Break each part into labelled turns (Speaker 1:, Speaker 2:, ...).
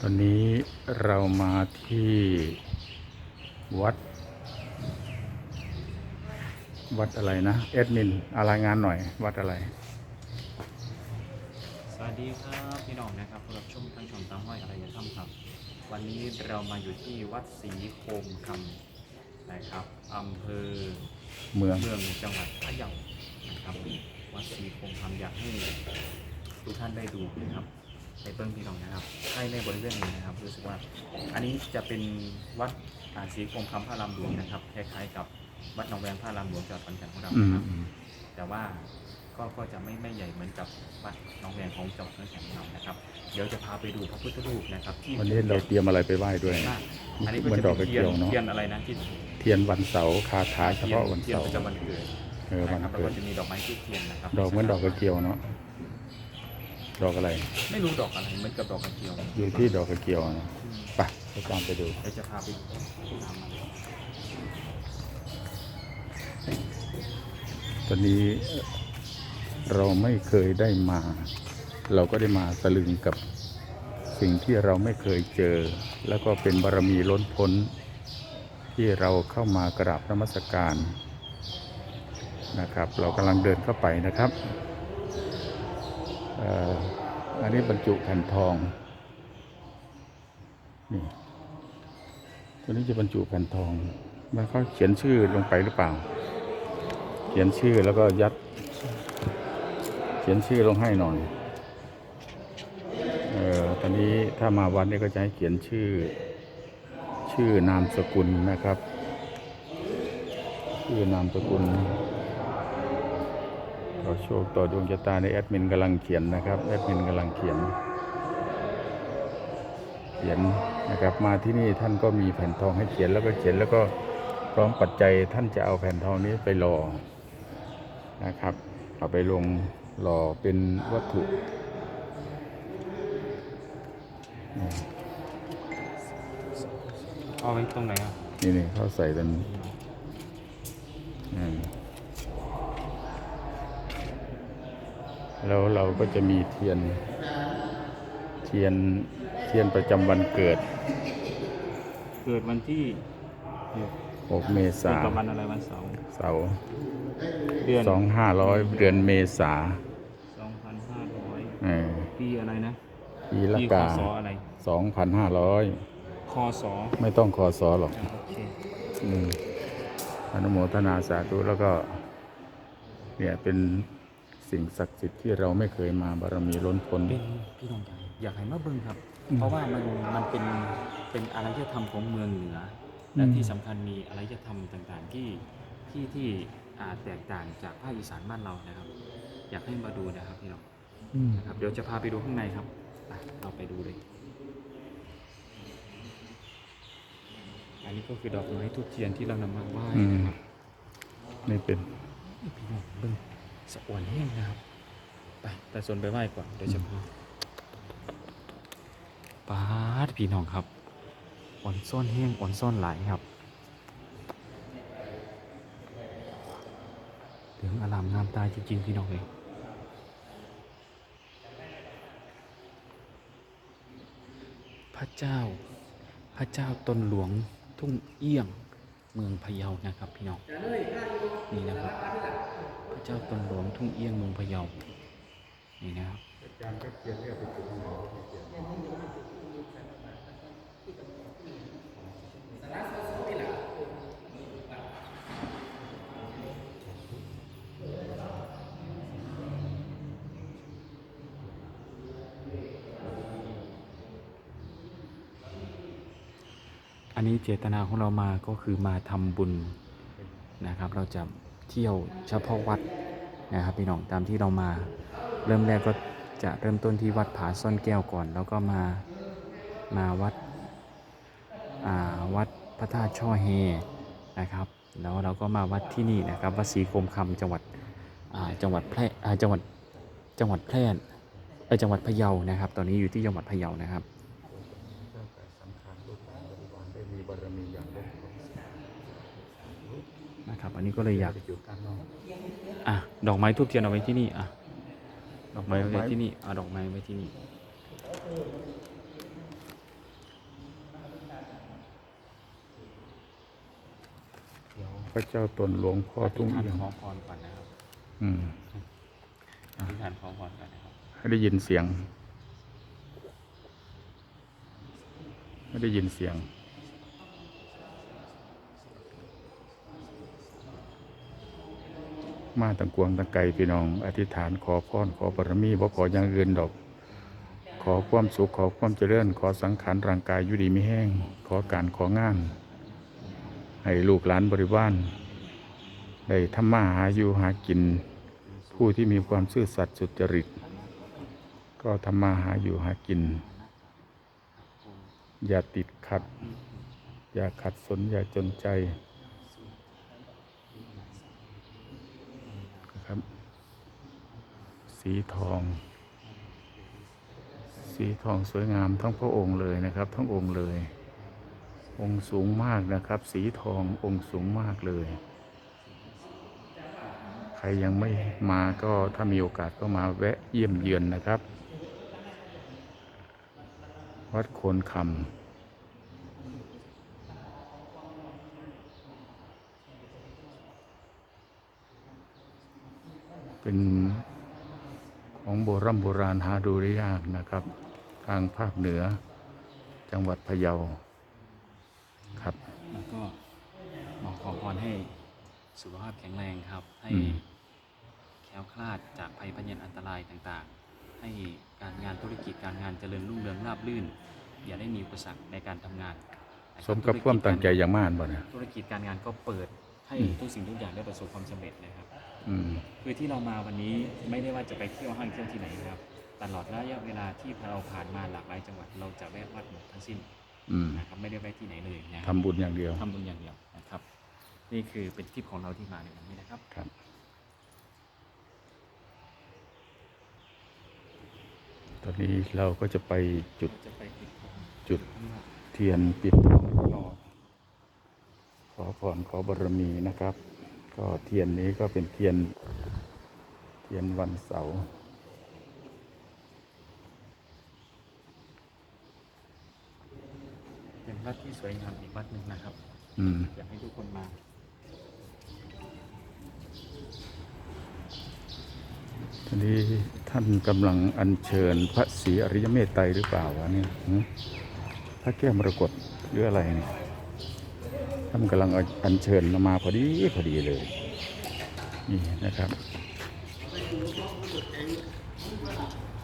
Speaker 1: ตอนนี้เรามาที่วัด วัดอะไรนะเอ็ดมินอารายงานหน่อย วัดอะไร
Speaker 2: สวัสดีครับพี่น้องนะครับผู้รับชมทางช่องตามห้อยอะไรอย่าทำครับ วันนี้เรามาอยู่ที่วัดศรีโคมคำนะครับอำเภอ
Speaker 1: เมือง
Speaker 2: เมืองจังหวัดพะเยานะครับวัดศรีโคมคำอยากให้ทุกท่านได้ดูนะครับ ในเบื้องพี่น้องนะครับใกล้ในบริเวณนี้นะครับ รู้สึกว่า อันนี้จะเป็นวัดอ่าศรีโคมคำพระรามหลวงนะครับคล้ายๆกับวัดหนองแวงพระรามหลวงจังหวัดขอนแก่นของเรา
Speaker 1: อืม
Speaker 2: นะครับ
Speaker 1: อืม
Speaker 2: แต่ว่าก็ก็จะไม่ไม่ใหญ่เหมือนกับวัดหน้องแวงของจังหวัดขอนแก่นของเรานะครับ เดี๋ยวจะพาไปดูพระพุทธรูปนะครับ ที่
Speaker 1: วันนี้เราเตรียมอะไรไปไหว้ด้วย
Speaker 2: มากอันนี้ก็
Speaker 1: มัน
Speaker 2: จะ
Speaker 1: ดอก
Speaker 2: เป็
Speaker 1: กระ
Speaker 2: น
Speaker 1: เจี
Speaker 2: เทียน
Speaker 1: ยวเนอะ
Speaker 2: เทียนอะไรนะที่
Speaker 1: เทียนวันเสาร์คาถาเฉพาะวัน
Speaker 2: เทียน
Speaker 1: เสาร์
Speaker 2: ประจำวันเกิด
Speaker 1: เออวัน
Speaker 2: นะครับแล้ว
Speaker 1: เกิ
Speaker 2: ก็
Speaker 1: ด
Speaker 2: จะมีดอกไม้ทูบเทียนนะครับ
Speaker 1: ดอกเหมือนดอกกระเจียวเนาะ ดอกอะไร
Speaker 2: ไม่รู้ดอกอะไรเหมือนกับดอกกระเจียว
Speaker 1: อยู่ที่ดอกกระเจียวนะ
Speaker 2: อืม
Speaker 1: ไปไปตามไปดู
Speaker 2: เดี๋ยวจะพาไปตามมา
Speaker 1: ตอนนี้เราไม่เคยได้มา เราก็ได้มาตะลึงกับสิ่งที่เราไม่เคยเจอ แล้วก็เป็นบารมีล้นพ้น ที่เราเข้ามากราบนมัสการนะครับ เรากำลังเดินเข้าไปนะครับเอันนี้บรรจุแผ่นทองนี่ตัวนี้จะบรรจุแผ่นทองมันเขาเขียนชื่อลงไปหรือเปล่า เขียนชื่อแล้วก็ยัด เขียนชื่อลงให้หน่อยเอ่อตอนนี้ถ้ามาวัดนี่ก็จะให้เขียนชื่อ ชื่อนามสกุลนะครับ ชื่อนามสกุล ต่อโชคต่อดวงชะตาในแอดมินกำลังเขียนนะครับแอดมินกำลังเขียน เขียนนะครับมาที่นี่ท่านก็มีแผ่นทองให้เขียนแล้วก็เขียนแล้วก็พร้อมปัจจัยท่านจะเอาแผ่นทองนี้ไปหล่อนะครับ เอาไปลงหล่อเป็นวัตถุ
Speaker 2: เอาไว้ตรงไหนอะ
Speaker 1: นี่นี่เขาใส่เป็นอืม แล้วเราก็จะมีเทียน เทียน เทียนประจำวันเกิด
Speaker 2: เกิดวันที่
Speaker 1: 6เมษา
Speaker 2: เกิดกับวันอะไรวันเสาร์
Speaker 1: เสาร์
Speaker 2: เดือน
Speaker 1: 2500 เดือนเมษา
Speaker 2: 2,500
Speaker 1: เออ
Speaker 2: ปีอะไรนะ
Speaker 1: ปีละ
Speaker 2: ปีค
Speaker 1: กา
Speaker 2: ศอะไร
Speaker 1: 2,500
Speaker 2: คศ
Speaker 1: ไม่ต้องคอสอหรอก
Speaker 2: อะโอเค
Speaker 1: อืมอนุโมทนาสาธุแล้วก็ เนี่ยเป็น สิ่งศักดิ์สิทธิ์ที่เราไม่เคยมาบารมีล้นพ้น
Speaker 2: เป็นพี่น้องใหญ่อยากให้มาเบิ่งครับ
Speaker 1: อืม
Speaker 2: เพราะว่ามันมันเป็นเป็นอารยธรรมของเมืองเหนือและ
Speaker 1: อืม
Speaker 2: ที่สำคัญมีอารยธรรมต่างๆที่ที่ที่อาจแตกต่างจากภาคอีสานบ้านเรานะครับ อยากให้มาดูนะครับพี่น้อง
Speaker 1: อืม
Speaker 2: นะครับเดี๋ยวจะพาไปดูข้างในครับไปเราไปดูเลย อันนี้ก็คือดอกไม้ทุกเทียนที่เรานำมาไหว้
Speaker 1: อืม
Speaker 2: นะครับ
Speaker 1: นี่เป็น
Speaker 2: พี่น้องเบิ่ง สะอวนแห้งนะครับไปแต่ส่วนไปไหว้ก่อนเดี๋ยวจะพาปาดพี่น้องครับอ่อนซ่อนแห้งอ่อนซ่อนหลายครับเหลืองอลามงามตาจริงๆพี่น้องเลยพระเจ้า พระเจ้าตนหลวงทุ่งเอี้ยงเมืองพะเยานะครับพี่น้องนี่นะครับพระ เจ้าตนหลวงทุ่งเอี้ยงเมืองพะเยานี่นะครับอันนี้เจตนาของเรามาก็คือมาทำบุญนะครับ เราจะ เที่ยวเฉพาะวัดนะครับพี่น้องตามที่เรามา เริ่มแรกก็จะเริ่มต้นที่วัดผาซ่อนแก้วก่อน แล้วก็มามาวัดวัดพระธาตุช่อเฮนะครับแล้วเราก็มาวัดที่นี่นะครับวัดศรีโคมคำจังหวัดจังหวัดแพร่จังหวัดจังหวัดแพร่จังหวัดพะเยานะครับ ตอนนี้อยู่ที่จังหวัดพะเยานะครับ
Speaker 1: วันนี้
Speaker 2: ก็เลยอยาก
Speaker 1: อะ
Speaker 2: ดอกไม้ทูบเทียนเอาไว้ที่นี่อะดอกไม้ไว้ที่นี่อะดอกไม้ไว้ที่นี่พ
Speaker 1: ระเจ้าตนหลวงพ่อทุ่งเอียง
Speaker 2: ขอพรก่อนนะครับ
Speaker 1: อืม
Speaker 2: อธิษฐานขอพรก่อนนะครับ
Speaker 1: ให้ได้ยินเสียง ไม่ได้ยินเสียง มาตั้งกวงตั้งไกลพี่น้อง อธิษฐานขอพรขอบารมีบ่ขออย่างอื่นดอก ขอความสุขขอความเจริญ ขอสังขารร่างกายอยู่ดีไม่แห้ง ขอการของาน ให้ลูกหลานบริวารได้ทำมาหาอยู่หากิน ผู้ที่มีความซื่อสัตย์สุจริต ก็ทำมาหาอยู่หากิน อย่าติดขัด อย่าขัดสนอย่าจนใจนะครับ สีทอง สีทองสวยงามทั้งพระองค์เลยนะครับ ทั้งองค์เลย องค์สูงมากนะครับ สีทององค์สูงมากเลย ใครยังไม่มาก็ถ้ามีโอกาสก็มาแวะเยี่ยมเยือนนะครับ วัดโคนคำเป็น ของโบรำโบราณหาดูได้ยากนะครับ ทางภาคเหนือจังหวัดพะเยาครับ
Speaker 2: แล้วก็ขอขอพรให้สุขภาพแข็งแรงครับ ให้
Speaker 1: อืม
Speaker 2: แคล้วคลาดจากภัยพยานอันตรายต่างๆ ให้การงานธุรกิจการงานเจริญรุ่งเรืองราบรื่น อย่าได้มีอุปสรรคในการทำงานนะค
Speaker 1: ส
Speaker 2: รับ
Speaker 1: มกับความตั้งใจอย่างมากบ่เนี่ย
Speaker 2: ธุรกิจการงานก็เปิดให้
Speaker 1: อืม
Speaker 2: ทุกสิ่งทุกอย่างได้ประสบความสำเร็จนะครับ
Speaker 1: อืม
Speaker 2: คือที่เรามาวันนี้ไม่ได้ว่าจะไปเที่ยวห้างเที่ยวที่ไหนนะครับ ตลอดระยะเวลาที่เราผ่านมาหลากหลายจังหวัดเราจะแวะวัดหมดทั้งสิ้น
Speaker 1: อืม
Speaker 2: นะครับไม่ได้แวะที่ไหนเลยนะครั
Speaker 1: ทำบุญอย่างเดียว
Speaker 2: ทำบุญอย่างเดียวนะครับ นี่คือเป็นทริปของเราที่มาในวันนี้นะครับ
Speaker 1: ครับตอนนี้เราก็จะไปจุด
Speaker 2: จะไปปิดทอง
Speaker 1: จุด
Speaker 2: ข้างนอก
Speaker 1: เทียนปิดทองข้างนอกขอพรขอบารมีนะครับ ก็เทียนนี้ก็เป็นเทียน เทียนวันเสาร์
Speaker 2: เป็นวัดที่สวยงามอีกวัดหนึ่งนะครับ
Speaker 1: อืม
Speaker 2: อยากให้ทุกคนมา
Speaker 1: ทีนี้ท่านกำลังอัญเชิญพระศรีอริยเมตไตรหรือเปล่าวะเนี่ยหือพระแก้วมรกตหรืออะไรเนี่ย ท่านกำลังอัญเชิญมาพอดีพอดีเลย นี่นะครับ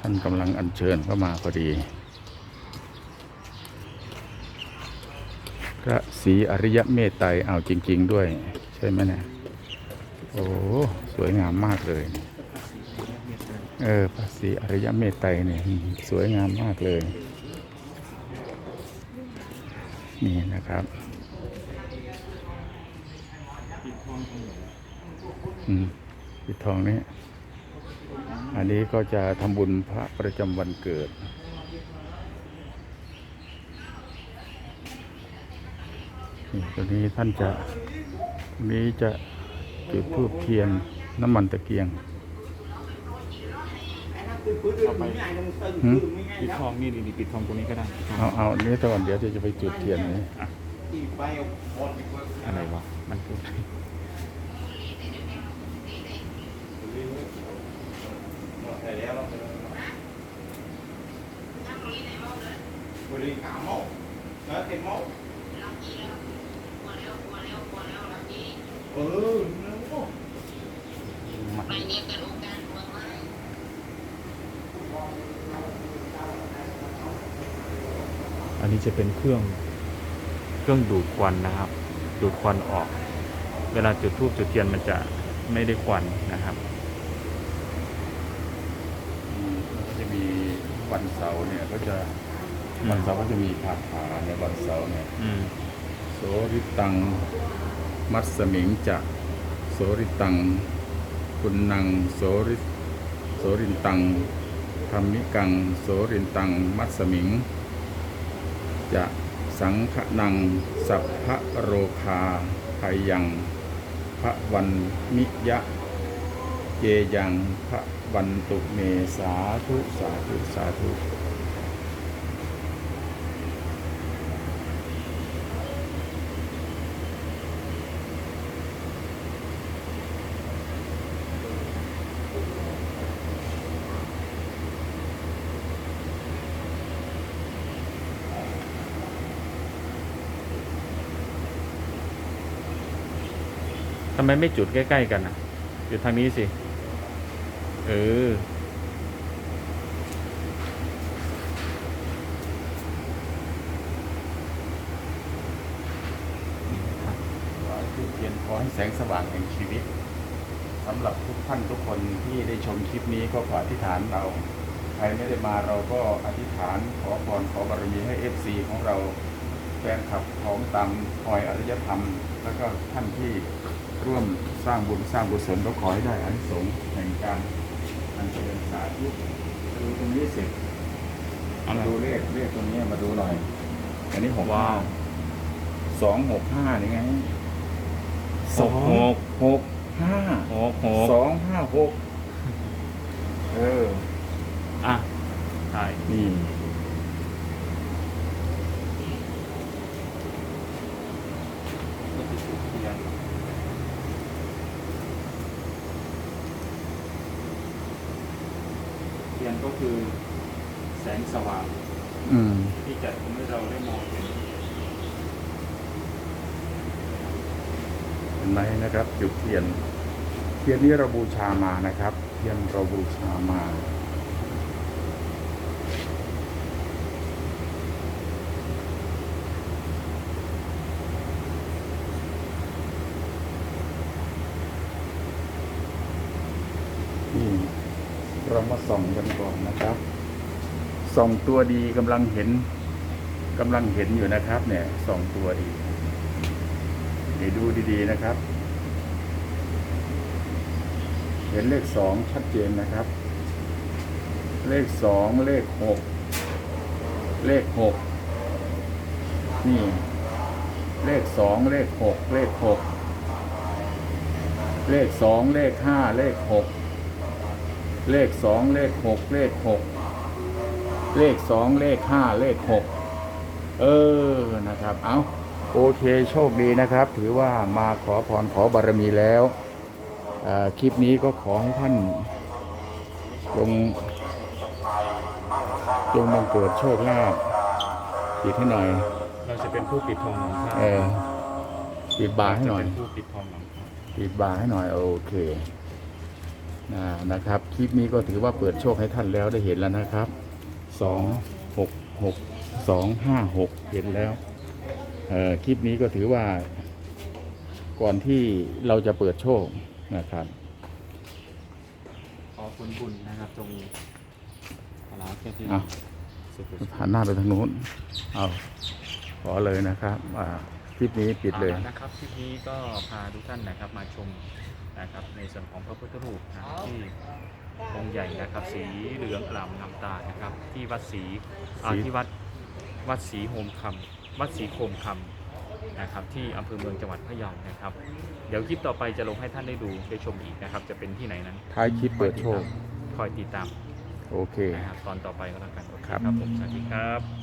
Speaker 1: ท่านกำลังอัญเชิญเข้ามาพอดี พระศรีอริยะเมตไตรเอาจริง ๆ ด้วย ใช่ไหมเนี่ยโอ้สวยงามมากเลย เออพระศรีอริยะเมตไตรเนี่ยสวยงามมากเลย นี่นะครับ
Speaker 2: ปิดทองของหลวง
Speaker 1: อืม ปิดทองนี้ อันนี้ก็จะทำบุญพระประจำวันเกิดนี่ตรงนี้ท่านจะตรงนี้จะจุดธูปเทียนน้ำมันตะเกียง
Speaker 2: เอาไป
Speaker 1: หืม
Speaker 2: ปิดทองนี่ดีๆปิดทองตรงนี้ก็ได้
Speaker 1: เอาเอาอันนี้ตอนเดี๋ยวจะไปจุดเทียนนี้
Speaker 2: อะไรวะ มันคือ อะไรอันนี้จะเป็นเครื่องเครื่องดูดควันนะครับ ดูดควันออก เวลาจุดธูปจุดเทียนมันจะไม่ได้ควันนะครับ
Speaker 1: ก็จะมีวันเสาร์เนี่ยก็จะ วันเสาร์ก็จะมีคาถาในวันเสาร์เนี่ย
Speaker 2: อืม
Speaker 1: โสริตัง มัสมิงจะโสริตังคุณนังโสริโสรินตังธรรมิกัง โสรินตัง มัสมิง จะสังขนัง สัพพะโรคาไทยังพระวันมิยะเยยังพระวันตุเมสาธุสาธุสาธุ น ทำ
Speaker 2: ไมไม่จุดใกล้ ๆ กันอะ จุดทางนี้สิ เออ
Speaker 1: ขอให้ทูบเทียนขอให้แสงสว่างแห่งชีวิตสำหรับทุกท่านทุกคนที่ได้ชมคลิปนี้ก็ขออธิษฐานเรา ใครไม่ได้มาเราก็อธิษฐานขอพรขอบารมีให้เอฟซีของเราแฟนคลับของตามคอยอริยธรรม แล้วก็ท่านที่ ร่วมสร้างบุญสร้างกุศลก็ขอให้ได้อานิสงส์แห่งการอันเจริญสาธุดูตรงนี้สิ
Speaker 2: อะไร
Speaker 1: มาดูเลขเลขตรงนี้มาดูหน่อย อันนี้หก
Speaker 2: ว้าว
Speaker 1: สองหกห้านี่ไง
Speaker 2: หกหก
Speaker 1: หกห้า
Speaker 2: หกหก
Speaker 1: สองห้าหกเออ
Speaker 2: อะใช่
Speaker 1: นี่
Speaker 2: เทียนก็คือแสงสว่าง
Speaker 1: อืม
Speaker 2: ที่จะทำให้เราได้มองเห็น
Speaker 1: เห็น ไหมนะครับจุดเทียน เทียนนี้เราบูชามานะครับเทียนเราบูชามานี่เรามาส่องกันก่อนนะครับส่องตัวดีกำลังเห็นกำลังเห็นอยู่นะครับ เนี่ยส่องตัวดี ดี๋ยวดูดีๆนะครับ เห็นเลขสองชัดเจนนะครับ เลขสองเลขหกเลขหกนี่ เลขสองเลขหกเลขหกเลขสองเลขห้าเลขหกเลขสองเลขหกเลขหกเลขสองเลขห้าเลขหกเออนะครับ เอา โอเคโชคดีนะครับ ถือว่ามาขอพรขอบารมีแล้วเอ่อคลิปนี้ก็ขอให้ท่านจงจงบังเกิดโชคลาภปิดให้หน่อย
Speaker 2: เราจะเป็นผู้ปิดทองหลังพระ
Speaker 1: เออปิดบาร์ให้หน่อย
Speaker 2: จะเป็นผู้ปิดทองหลังพระ
Speaker 1: ปิดบาร์ให้หน่อยโอเคนะนะครับ คลิปนี้ก็ถือว่าเปิดโชคให้ท่านแล้วได้เห็นแล้วนะครับสองหกหกสองห้าหกเห็นแล้วเอ่อ คลิปนี้ก็ถือว่า ก่อนที่เราจะเปิดโชคนะครับ
Speaker 2: ขอผลบุญนะครับตรงนี้ลาแค่ที่
Speaker 1: อะ
Speaker 2: สุด
Speaker 1: หันหน้าไปทางนู้นเอาขอเลยนะครับอ่าคลิปนี้ปิดเลย
Speaker 2: อาะนะครับคลิปนี้ก็พาทุกท่านนะครับมาชมนะครับในส่วนของพระพุทธรูปนะครับที่องค์ใหญ่นะครับสีเหลืองอลามน้ำตาลนะครับ ที่วัดศรีอ่า
Speaker 1: ศรี
Speaker 2: ที่วัดวัดศรีโฮมคำ วัดศรีโคมคำนะครับที่อำเภอเมืองจังหวัดพะเยานะครับ เดี๋ยวคลิปต่อไปจะลงให้ท่านได้ดูได้ชมอีกนะครับ จะเป็นที่ไหนนั้น
Speaker 1: ท้ายคลิปเปิดโชค
Speaker 2: คอยติดตาม
Speaker 1: โอเค
Speaker 2: นะครับตอนต่อไปก็แล้วกันโอเค
Speaker 1: ครับ
Speaker 2: ครับผมสวัสดีครับ